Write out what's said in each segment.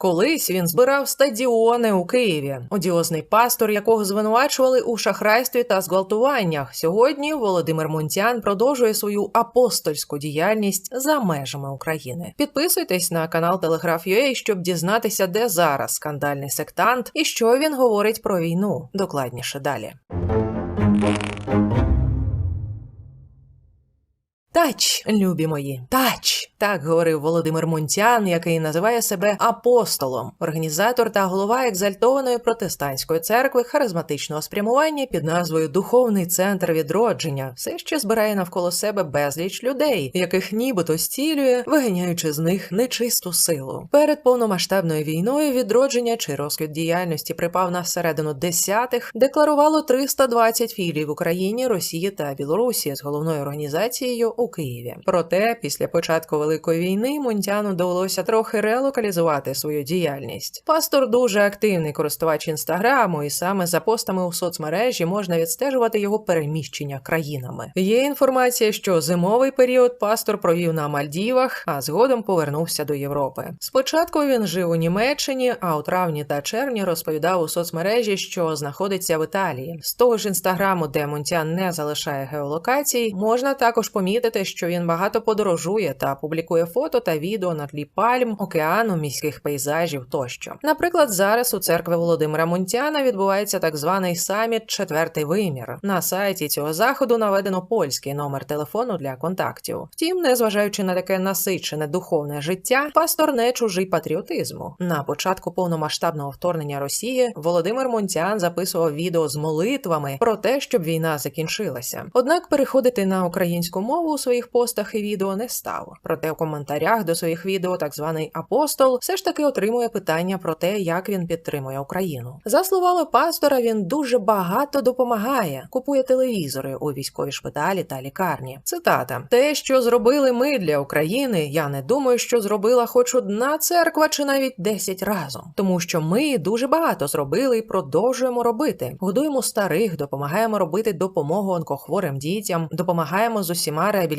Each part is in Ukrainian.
Колись він збирав стадіони у Києві. Одіозний пастор, якого звинувачували у шахрайстві та зґвалтуваннях. Сьогодні Володимир Мунтян продовжує свою апостольську діяльність за межами України. Підписуйтесь на канал Телеграф.ua, щоб дізнатися, де зараз скандальний сектант і що він говорить про війну. Докладніше далі. Тач, любі мої, тач. Так говорив Володимир Мунтян, який називає себе апостолом, організатор та голова екзальтованої протестантської церкви харизматичного спрямування під назвою Духовний центр відродження, все ще збирає навколо себе безліч людей, яких нібито стілює, виганяючи з них нечисту силу. Перед повномасштабною війною відродження чи розквіт діяльності припав на середину десятих, декларувало 320 філій в Україні, Росії та Білорусі з головною організацією Києві. Проте, після початку великої війни Мунтяну довелося трохи релокалізувати свою діяльність. Пастор дуже активний користувач інстаграму, і саме за постами у соцмережі можна відстежувати його переміщення країнами. Є інформація, що зимовий період пастор провів на Мальдівах, а згодом повернувся до Європи. Спочатку він жив у Німеччині, а у травні та червні розповідав у соцмережі, що знаходиться в Італії. З того ж інстаграму, де Мунтян не залишає геолокацій, можна також помітити, що він багато подорожує та публікує фото та відео на тлі пальм, океану, міських пейзажів тощо. Наприклад, зараз у церкви Володимира Мунтяна відбувається так званий саміт Четвертий вимір. На сайті цього заходу наведено польський номер телефону для контактів. Втім, незважаючи на таке насичене духовне життя, пастор не чужий патріотизму. На початку повномасштабного вторгнення Росії Володимир Мунтян записував відео з молитвами про те, щоб війна закінчилася. Однак переходити на українську мову своїх постах і відео не став. Проте у коментарях до своїх відео так званий апостол все ж таки отримує питання про те, як він підтримує Україну. За словами пастора, він дуже багато допомагає, купує телевізори у військові шпиталі та лікарні. Цитата: те, що зробили ми для України, я не думаю, що зробила хоч одна церква чи навіть десять разом, тому що ми дуже багато зробили і продовжуємо робити. Годуємо старих, допомагаємо робити допомогу онкохворим дітям, допомагаємо з усіма реабілітаціями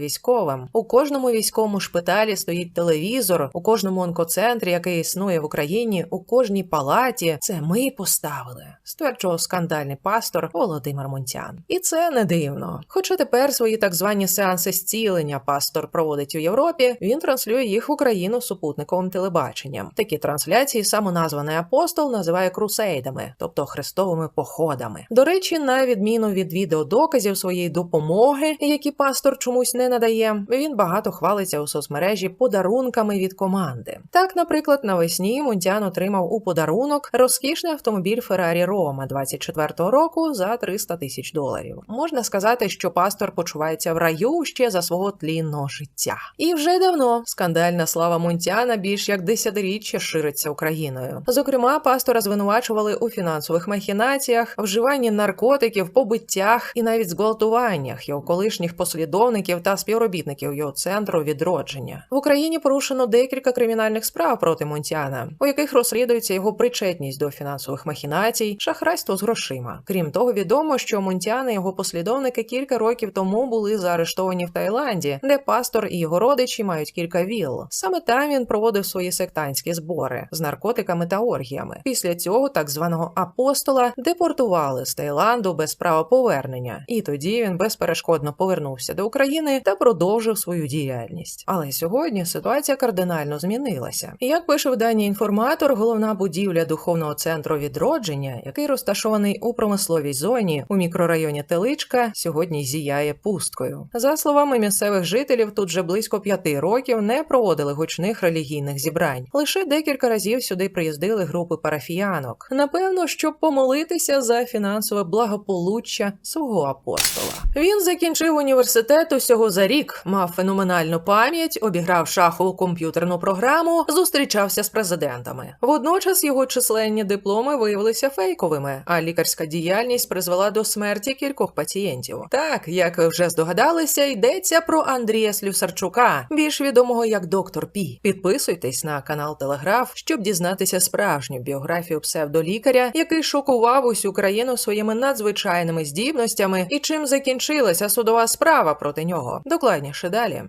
військовим. У кожному військовому шпиталі стоїть телевізор, у кожному онкоцентрі, який існує в Україні, у кожній палаті. Це ми поставили, стверджував скандальний пастор Володимир Мунтян. І це не дивно. Хоча тепер свої так звані сеанси зцілення пастор проводить у Європі, він транслює їх в Україну супутниковим телебаченням. Такі трансляції самоназваний апостол називає крусейдами, тобто хрестовими походами. До речі, на відміну від відеодоказів своєї допомоги, які пастор чомусь не надає, він багато хвалиться у соцмережі подарунками від команди. Так, наприклад, навесні Мунтян отримав у подарунок розкішний автомобіль Ferrari Roma 24-го року за 300 тисяч доларів. Можна сказати, що пастор почувається в раю ще за свого тлінного життя. І вже давно скандальна слава Мунтяна більш як десятиріччя шириться Україною. Зокрема, пастора звинувачували у фінансових махінаціях, вживанні наркотиків, побиттях і навіть зґвалтуваннях його колишніх послідовників та співробітників його центру відродження. В Україні порушено декілька кримінальних справ проти Мунтяна, у яких розслідується його причетність до фінансових махінацій, шахрайство з грошима. Крім того, відомо, що Мунтян і його послідовники кілька років тому були заарештовані в Таїланді, де пастор і його родичі мають кілька віл. Саме там він проводив свої сектантські збори з наркотиками та оргіями. Після цього так званого апостола депортували з Таїланду без права повернення, і тоді він безперешкодно повернувся до України та продовжив свою діяльність. Але сьогодні ситуація кардинально змінилася. Як пише видання інформатор, головна будівля духовного центру відродження, який розташований у промисловій зоні у мікрорайоні Теличка, сьогодні зіяє пусткою. За словами місцевих жителів, тут вже близько п'яти років не проводили гучних релігійних зібрань. Лише декілька разів сюди приїздили групи парафіянок. Напевно, щоб помолитися за фінансове благополуччя свого апостола. Він закінчив університет усього за рік, мав феноменальну пам'ять, обіграв шахову комп'ютерну програму, зустрічався з президентами. Водночас його численні дипломи виявилися фейковими, а лікарська діяльність призвела до смерті кількох пацієнтів. Так, як ви вже здогадалися, йдеться про Андрія Слюсарчука, більш відомого як доктор Пі. Підписуйтесь на канал Телеграф, щоб дізнатися справжню біографію псевдолікаря, який шокував усю країну своїми надзвичайними здібностями і чим закінчилася судова справа проти нього. Докладніше далі.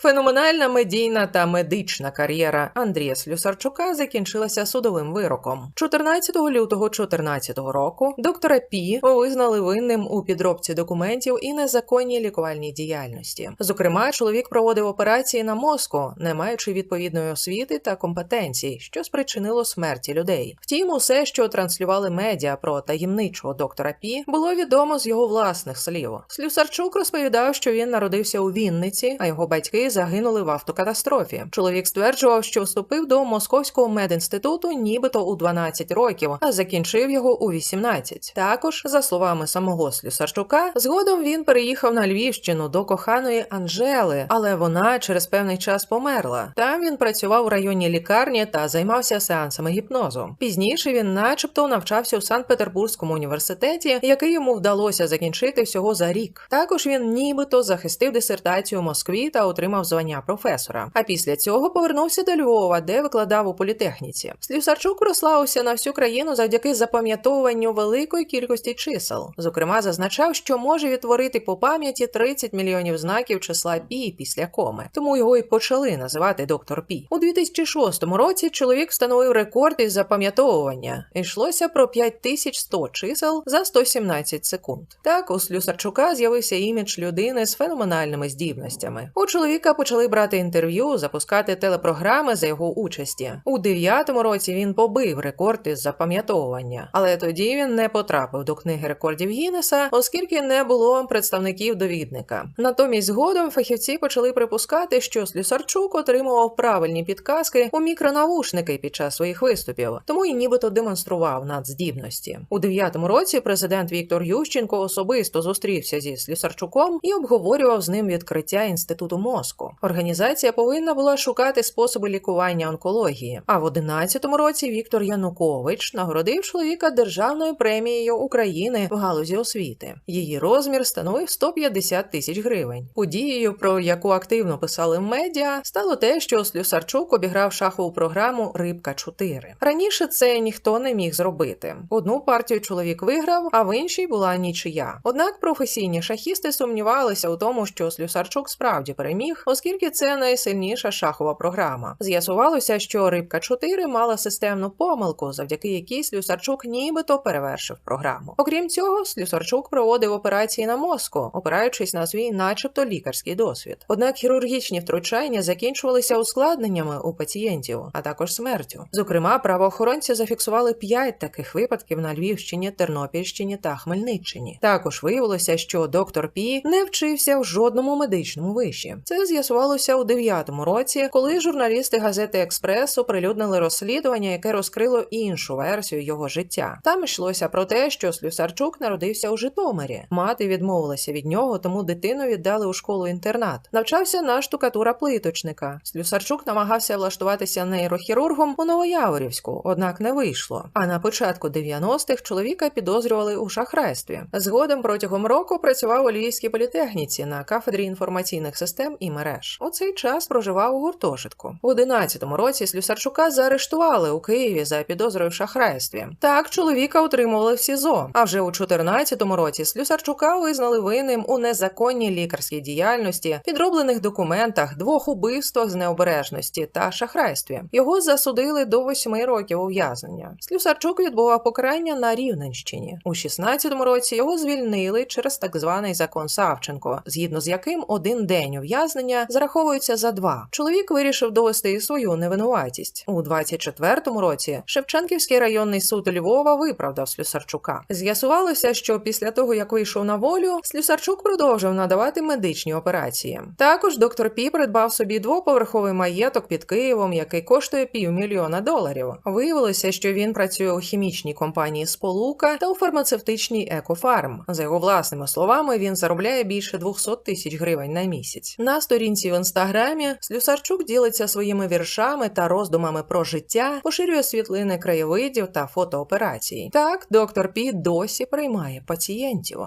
Феноменальна медійна та медична кар'єра Андрія Слюсарчука закінчилася судовим вироком. 14 лютого 2014 року доктора Пі визнали винним у підробці документів і незаконній лікувальній діяльності. Зокрема, чоловік проводив операції на мозку, не маючи відповідної освіти та компетенцій, що спричинило смерті людей. Втім, усе, що транслювали медіа про таємничого доктора Пі, було відомо з його власних слів. Слюсарчук розповідав, що він народився у Вінниці, а його батьки загинули в автокатастрофі. Чоловік стверджував, що вступив до Московського медінституту нібито у 12 років, а закінчив його у 18. Також, за словами самого Слюсарчука, згодом він переїхав на Львівщину до коханої Анжели, але вона через певний час померла. Там він працював у районній лікарні та займався сеансами гіпнозу. Пізніше він, начебто, навчався у Санкт-Петербурзькому університеті, який йому вдалося закінчити всього за рік. Також він нібито захистив дисертацію у Москві та отримав звання професора. А після цього повернувся до Львова, де викладав у політехніці. Слюсарчук прославився на всю країну завдяки запам'ятовуванню великої кількості чисел. Зокрема, зазначав, що може відтворити по пам'яті 30 мільйонів знаків числа пі після коми. Тому його і почали називати доктор Пі. У 2006 році чоловік встановив рекорд із запам'ятовування. Йшлося про 5100 чисел за 117 секунд. Так у Слюсарчука з'явився імідж людини з феноменальними здібностями. У чоловіка почали брати інтерв'ю, запускати телепрограми за його участі. У дев'ятому році він побив рекорд із запам'ятовування, але тоді він не потрапив до книги рекордів Гіннеса, оскільки не було представників довідника. Натомість згодом фахівці почали припускати, що Слюсарчук отримував правильні підказки у мікронавушники під час своїх виступів, тому й нібито демонстрував надздібності. У дев'ятому році президент Віктор Ющенко особисто зустрівся зі Слюсарчуком і обговорював з ним відкриття інституту мозку. Організація повинна була шукати способи лікування онкології. А в 11-му році Віктор Янукович нагородив чоловіка державною премією України в галузі освіти. Її розмір становив 150 тисяч гривень. Подією, про яку активно писали медіа, стало те, що Слюсарчук обіграв шахову програму Рибка 4 Раніше це ніхто не міг зробити. Одну партію чоловік виграв, а в іншій була нічия. Однак професійні шахісти сумнівалися у тому, що Слюсарчук справді переміг, оскільки це найсильніша шахова програма. З'ясувалося, що рибка 4 мала системну помилку, завдяки якій Слюсарчук нібито перевершив програму. Окрім цього, Слюсарчук проводив операції на мозку, опираючись на свій, начебто, лікарський досвід. Однак хірургічні втручання закінчувалися ускладненнями у пацієнтів, а також смертю. Зокрема, правоохоронці зафіксували п'ять таких випадків на Львівщині, Тернопільщині та Хмельниччині. Також виявилося, що доктор Пі не вчився в жодному медичному виші. Це з'ясувалося у дев'ятому році, коли журналісти газети Експрес оприлюднили розслідування, яке розкрило іншу версію його життя. Там йшлося про те, що Слюсарчук народився у Житомирі. Мати відмовилася від нього, тому дитину віддали у школу-інтернат. Навчався на штукатура плиточника. Слюсарчук намагався влаштуватися нейрохірургом у Новояворівську, однак не вийшло. А на початку 90-х чоловіка підозрювали у шахрайстві. Згодом протягом року працював у Львівській політехніці на кафедрі інформаційних систем і мереж. У цей час проживав у гуртожитку. У 11-му році Слюсарчука заарештували у Києві за підозрою в шахрайстві. Так чоловіка утримували в СІЗО. А вже у 14-му році Слюсарчука визнали винним у незаконній лікарській діяльності, підроблених документах, двох убивствах з необережності та шахрайстві. Його засудили до 8 років ув'язнення. Слюсарчук відбував покарання на Рівненщині. У 16-му році його звільнили через так званий закон Савченко, згідно з яким один день ув'язнення зараховується за два. Чоловік вирішив довести свою невинуватість. У 24-му році Шевченківський районний суд Львова виправдав Слюсарчука. З'ясувалося, що після того, як вийшов на волю, Слюсарчук продовжив надавати медичні операції. Також доктор Пі придбав собі двоповерховий маєток під Києвом, який коштує півмільйона доларів. Виявилося, що він працює у хімічній компанії Сполука та у фармацевтичній Екофарм. За його власними словами, він заробляє більше 200 тисяч гривень на місяць. На сторінці в інстаграмі Слюсарчук ділиться своїми віршами та роздумами про життя, поширює світлини краєвидів та фотооперацій. Так, доктор Пі досі приймає пацієнтів.